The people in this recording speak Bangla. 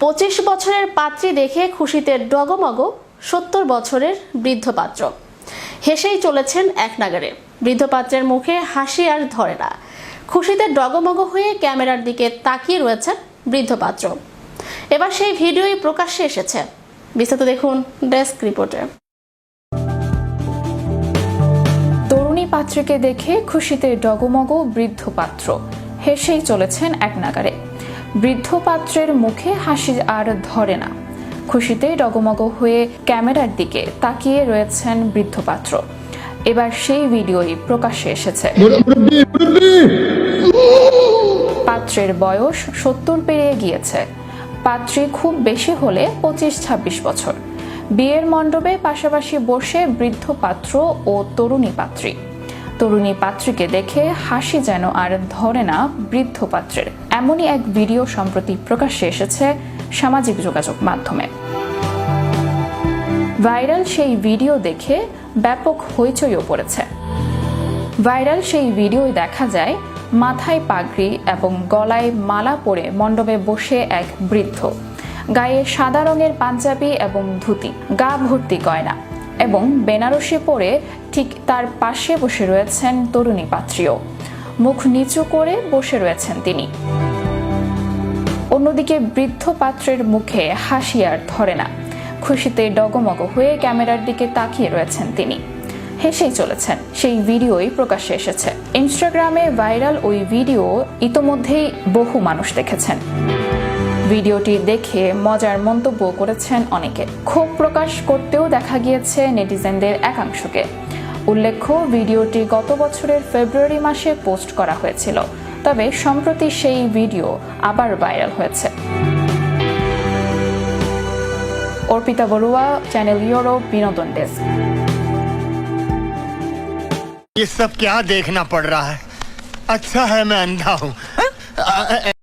পঁচিশ বছরের পাত্রী দেখে খুশিতে ডগমগ সত্তর বছরের বৃদ্ধ পাত্র। হেসেই চলেছেন এক নাগারে। বৃদ্ধ পাত্রের মুখে হাসি আর ধরে না। খুশিতে ডগমগ হয়ে ক্যামেরার দিকে তাকিয়ে রয়েছেন বৃদ্ধ পাত্র। এবার সেই ভিডিওই প্রকাশ্যে এসেছে। বিস্তারিত দেখুন ডেস্ক রিপোর্টে। তরুণী পাত্রীকে দেখে খুশিতে ডগমগ বৃদ্ধ পাত্র। হেসেই চলেছেন এক নাগারে। বৃদ্ধ পাত্রের মুখে হাসি আর ধরে না। খুশিতে ডগমগ হয়ে ক্যামেরার দিকে তাকিয়ে রয়েছেন বৃদ্ধ পাত্র। এবার সেই ভিডিওই প্রকাশ্যে এসেছে। পাত্রের বয়স সত্তর পেরিয়ে গিয়েছে। পাত্রী খুব বেশি হলে পঁচিশ ছাব্বিশ বছর। বিয়ের মণ্ডপে পাশাপাশি বসে বৃদ্ধ পাত্র ও তরুণী পাত্রী। তরুণী পাত্রীকে দেখে হাসি যেন আর ধরে না বৃদ্ধ পাত্রের। এমনই এক ভিডিও সম্প্রতি প্রকাশ্যে এসেছে সামাজিক যোগাযোগ মাধ্যমে। ভাইরাল সেই ভিডিও দেখে ব্যাপক হইচইও পড়েছে। ভাইরাল সেই ভিডিওয় দেখা যায়, মাথায় পাগড়ি এবং গলায় মালা পরে মণ্ডপে বসে এক বৃদ্ধ। গায়ে সাদা রঙের পাঞ্জাবি এবং ধুতি, গা ভর্তি গয়না। এবং বেনারসি পরে ঠিক তার পাশে বসে রয়েছেন তরুণী পাত্রীও। মুখ নিচু করে বসে রয়েছেন তিনি। অন্যদিকে বৃদ্ধ পাত্রের মুখে হাসি আর ধরে না। খুশিতে ডগমগ হয়ে ক্যামেরার দিকে তাকিয়ে রয়েছেন তিনি। হেসেই চলেছেন। সেই ভিডিওই প্রকাশ্যে এসেছে। ইনস্টাগ্রামে ভাইরাল ওই ভিডিও ইতোমধ্যেই বহু মানুষ দেখেছেন। ভিডিওটি দেখে মজার মন্তব্য করেছেন অনেকে ক্ষোভ প্রকাশ করতেও দেখা গিয়েছে নেটিজেনদের একাংশকে উল্লেখ্য ভিডিওটি গত বছরের ফেব্রুয়ারি মাসে পোস্ট করা হয়েছিল তবে সম্প্রতি সেই ভিডিও আবার ভাইরাল হয়েছে অর্পিতা বড়ুয়া চ্যানেল ইউরোপ বিনোদন ডেস্ক ये सब क्या देखना पड़ रहा है अच्छा है मैं अंधा हूँ